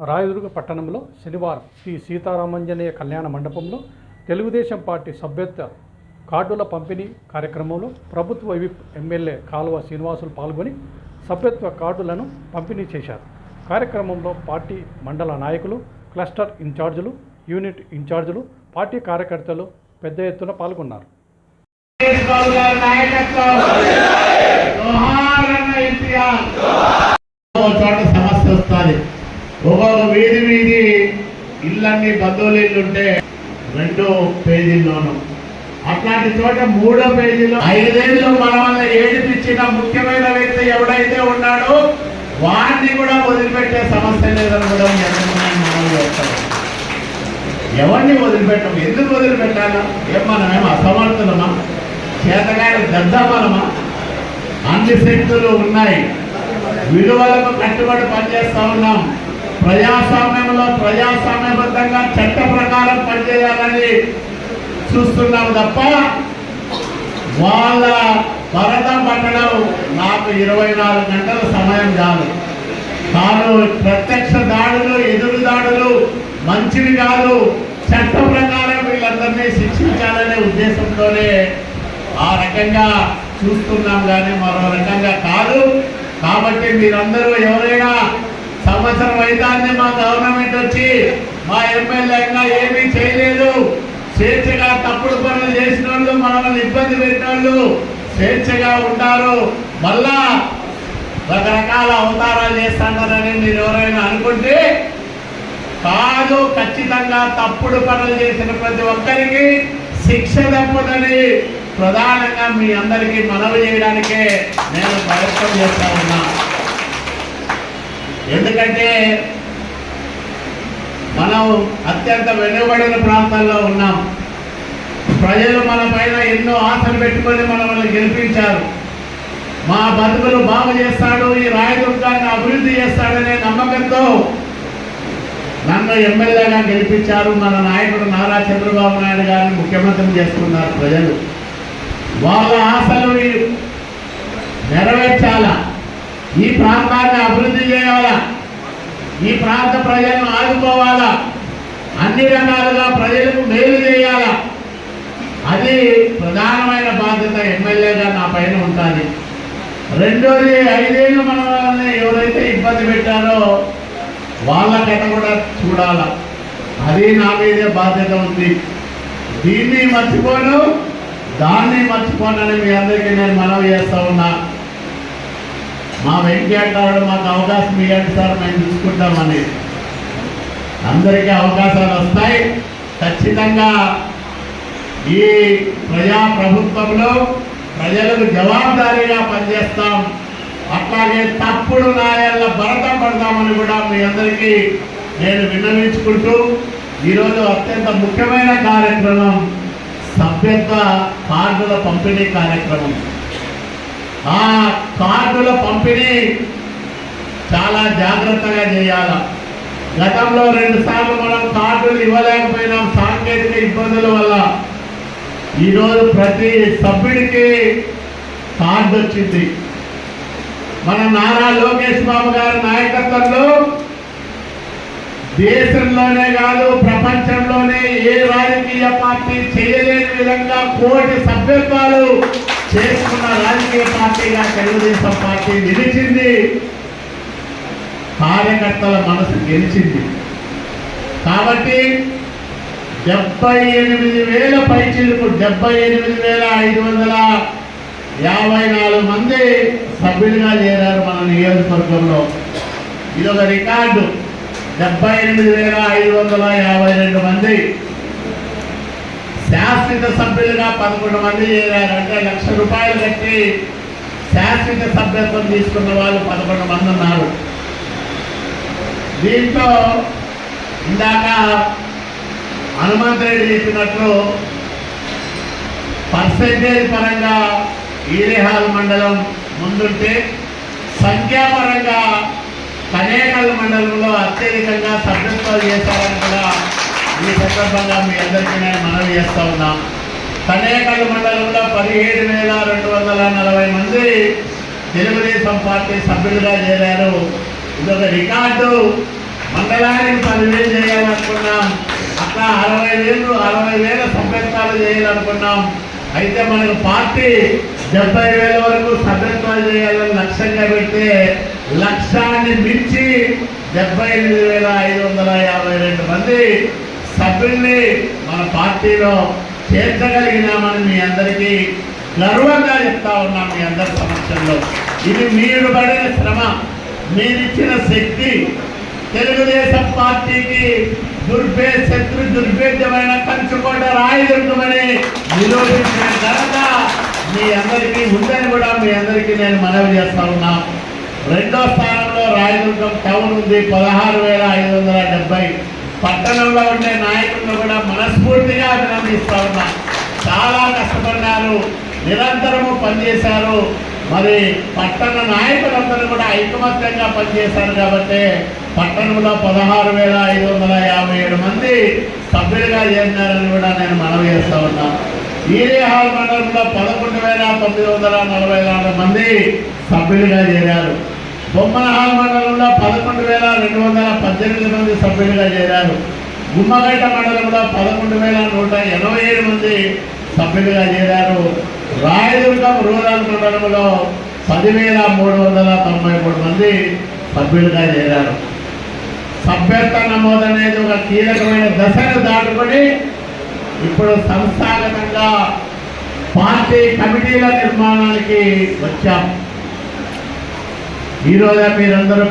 రాయదుర్గ పట్టణంలో శనివారం శ్రీ సీతారామంజనేయ కళ్యాణ మండపంలో తెలుగుదేశం పార్టీ సభ్యత్వ కార్డుల పంపిణీ కార్యక్రమంలో ప్రభుత్వ విప్ ఎమ్మెల్యే కాలువ శ్రీనివాసులు పాల్గొని సభ్యత్వ కార్డులను పంపిణీ చేశారు. కార్యక్రమంలో పార్టీ మండల నాయకులు క్లస్టర్ ఇన్ఛార్జీలు యూనిట్ ఇన్ఛార్జీలు పార్టీ కార్యకర్తలు పెద్ద ఎత్తున పాల్గొన్నారు. చోట సమస్య వస్తుంది ఒకరు వీధి వీధి ఇళ్ళన్నీ బద్దోలు ఇల్లు రెండో పేజీలోను అట్లాంటి చోట మూడో పేజీలో ఐదేళ్ళు మన వల్ల ఏడిపించిన ముఖ్యమైన వ్యక్తి ఎవడైతే ఉన్నాడో వాడిని కూడా వదిలిపెట్టే సమస్య లేదని కూడా ఎవరిని వదిలిపెట్టం? ఎందుకు వదిలిపెట్టాలా? ఏం మనమేం అసమర్థులమా? చేతగాని దద్దమనమా అన్ని శక్తులు ఉన్నాయి. విలువలకు కట్టుబడి పనిచేస్తా ఉన్నాం. ప్రజాస్వామ్యంలో ప్రజాస్వామ్యబద్ధంగా చట్ట ప్రకారం పనిచేయాలని చూస్తున్నాం తప్ప వాళ్ళ భరతం పట్టడం నాకు ఇరవై నాలుగు గంటల సమయం చాలు తాను ప్రత్యక్ష దాడులు ఎదురు దాడులు మంచివి కాదు. చట్ట ప్రకారం వీళ్ళందరినీ శిక్షించాలనే ఉద్దేశంతోనే ఆ రకంగా చూస్తున్నాం కానీ మరో రకంగా కాదు. కాబట్టి మీరందరూ ఎవరైనా ఫలితాన్ని మా గవర్నమెంట్ వచ్చి మా ఎమ్మెల్యే ఇంకా ఏమీ చేయలేదు. స్వేచ్ఛగా తప్పుడు పనులు చేసిన వాళ్ళు మనల్ని ఇబ్బంది పెట్టిన వాళ్ళు స్వేచ్ఛగా ఉంటారు. మళ్ళా రకరకాల అవతారాలు చేస్తానని మీరు ఎవరైనా అనుకుంటే కాదు ఖచ్చితంగా తప్పుడు పనులు చేసిన ప్రతి ఒక్కరికి శిక్ష తప్పదని ప్రధానంగా మీ అందరికీ మనవి చేయడానికే నేను ప్రయత్నం చేస్తా ఉన్నా. ఎందుకంటే మనం అత్యంత వెనుబడిన ప్రాంతాల్లో ఉన్నాం. ప్రజలు మన పైన ఎన్నో ఆశలు పెట్టుకొని మనల్ని గెలిపించారు. మా బతుకులు బాగు చేస్తాడు ఈ రాయదుర్గాన్ని అభివృద్ధి చేస్తాడనే నమ్మకంతో నన్ను ఎమ్మెల్యేగా గెలిపించారు. మన నాయకుడు నారా చంద్రబాబు నాయుడు గారిని ముఖ్యమంత్రిని చేసుకున్నారు ప్రజలు. వాళ్ళ ఆశలు నెరవేర్చాలా? ఈ ప్రాంతాన్ని అభివృద్ధి చేయాలా? ఈ ప్రాంత ప్రజలను ఆదుకోవాలా? అన్ని రకాలుగా ప్రజలకు మేలు చేయాలా? అది ప్రధానమైన బాధ్యత ఎమ్మెల్యేగా నా పైన ఉంటుంది. రెండోది ఐదేళ్ళు మన వాళ్ళని ఎవరైతే ఇబ్బంది పెట్టారో వాళ్ళ కథ కూడా చూడాల? అది నా మీదే బాధ్యత ఉంది. దీన్ని మర్చిపోను దాన్ని మర్చిపోనని మీ అందరికీ నేను మనవి చేస్తా ఉన్నా. మా వెంకయ్య మాకు అవకాశం ఇవ్వండి సార్ మేము చూసుకుంటామని. అందరికీ అవకాశాలు వస్తాయి. ఖచ్చితంగా ఈ ప్రజాప్రభుత్వంలో ప్రజలకు జవాబుదారీగా పనిచేస్తాం. అట్లాగే తప్పుడు నాయళ్ళ భరతం పడతామని కూడా మీ అందరికీ నేను విన్నవించుకుంటూ ఈరోజు అత్యంత ముఖ్యమైన కార్యక్రమం సభ్యత్వ కార్డుల పంపిణీ కార్యక్రమం. ఆ కార్డుల పంపిణీ చాలా జాగ్రత్తగా చేయాల. గతంలో రెండు సార్లు మనం కార్డులు ఇవ్వలేకపోయినాం. సాంకేతిక ఇబ్బందుల వల్ల. ఈరోజు ప్రతి సభ్యుడికి కార్డు వచ్చింది. మన నారా లోకేష్ బాబు గారి నాయకత్వంలో దేశంలోనే కాదు ప్రపంచంలోనే ఏ రాజకీయ పార్టీ చేయలేని విధంగా కోటి సభ్యత్వాలు చేసుకున్న రాజకీయ పార్టీగా తెలుగుదేశం పార్టీ నిలిచింది. కార్యకర్తల మనసు గెలిచింది. కాబట్టి డెబ్బై ఎనిమిది వేల పైచీలకు డెబ్బై ఎనిమిది వేల ఐదు వందల యాభై నాలుగు మంది సభ్యులుగా చేరారు మన నియోజకవర్గంలో. ఇది ఒక రికార్డు. డెబ్బై ఎనిమిది వేల ఐదు వందల యాభై రెండు మంది శాశ్వత సభ్యులుగా పదకొండు మంది చేరారు అంటే లక్ష రూపాయలు కట్టి శాశ్వత సభ్యత్వం తీసుకున్న వాళ్ళు పదకొండు మంది ఉన్నారు. దీంతో ఇందాక హనుమంత్ రెడ్డి చెప్పినట్లు పర్సెంటేజ్ పరంగా ఈరేహాల్ మండలం ముందుంటే సంఖ్యాపరంగా కనేకల్ మండలంలో అత్యధికంగా సభ్యత్వాలు చేశారు. సందర్భంగా మీ అందరికీ నేను మనవి చేస్తూ ఉన్నాం. కనేకల్ మండలంలో పదిహేడు వేల రెండు వందల నలభై మంది తెలుగుదేశం పార్టీ సభ్యులుగా చేరారు. ఇదొక రికార్డు. మండలానికి పదివేలు చేయాలనుకున్నాం. అట్లా అరవై వేలు అరవై వేల సభ్యత్వాలు చేయాలనుకున్నాం. అయితే మనకు పార్టీ డెబ్బై వేల వరకు సభ్యత్వాలు చేయాలని లక్ష్యంగా పెడితే లక్ష్యాన్ని మించి డెబ్బై ఎనిమిది వేల ఐదు వందల సభ్యుల్ని మన పార్టీలో చేర్చగలిగినామని మీ అందరికీ గర్వంగా చెప్తా ఉన్నాం మీ అందరి సమక్షంలో. ఇది మీరు పడిన శ్రమ మీరిచ్చిన శక్తి. తెలుగుదేశం పార్టీకి దుర్భే శత్రు దుర్భేద్యమైన కంచుకోట రాయదుర్గమని నిరూపించిన ఘనత మీ అందరికీ ఉందని కూడా మీ అందరికీ నేను మనవి చేస్తా ఉన్నా. రెండో స్థానంలో రాయదుర్గం టౌన్ ఉంది పదహారు వేల ఐదు వందల డెబ్బై. పట్టణంలో ఉండే నాయకులను కూడా మనస్ఫూర్తిగా అభినందిస్తా ఉన్నా. చాలా కష్టపడినారు నిరంతరము పనిచేశారు. మరి పట్టణ నాయకులందరూ కూడా ఐకమత్యంగా పనిచేశారు కాబట్టి పట్టణంలో పదహారు వేల ఐదు వందల యాభై ఏడు మంది సభ్యులుగా చేరినారని కూడా నేను మనవి చేస్తా ఉన్నా. ఈరేహాల్ మండలంలో పదకొండు వేల తొమ్మిది వందల నలభై నాలుగు మంది సభ్యులుగా చేరారు. బొమ్మనహాల్ మండలంలో పదకొండు వేల రెండు వందల పద్దెనిమిది మంది సభ్యులుగా చేరారు. గుమ్మగడ్డ మండలంలో పదకొండు వేల నూట ఎనభై ఏడు మంది సభ్యులుగా చేరారు. రాయదుర్గం రూరల్ మండలంలో పదివేల మూడు వందల తొంభై మూడు మంది సభ్యులుగా చేరారు. సభ్యత్వ నమోదు అనేది ఒక కీలకమైన దశను దాటుకొని ఇప్పుడు సంస్థాగతంగా పార్టీ కమిటీల నిర్మాణానికి వచ్చాం. ఈరోజు మీరందరూ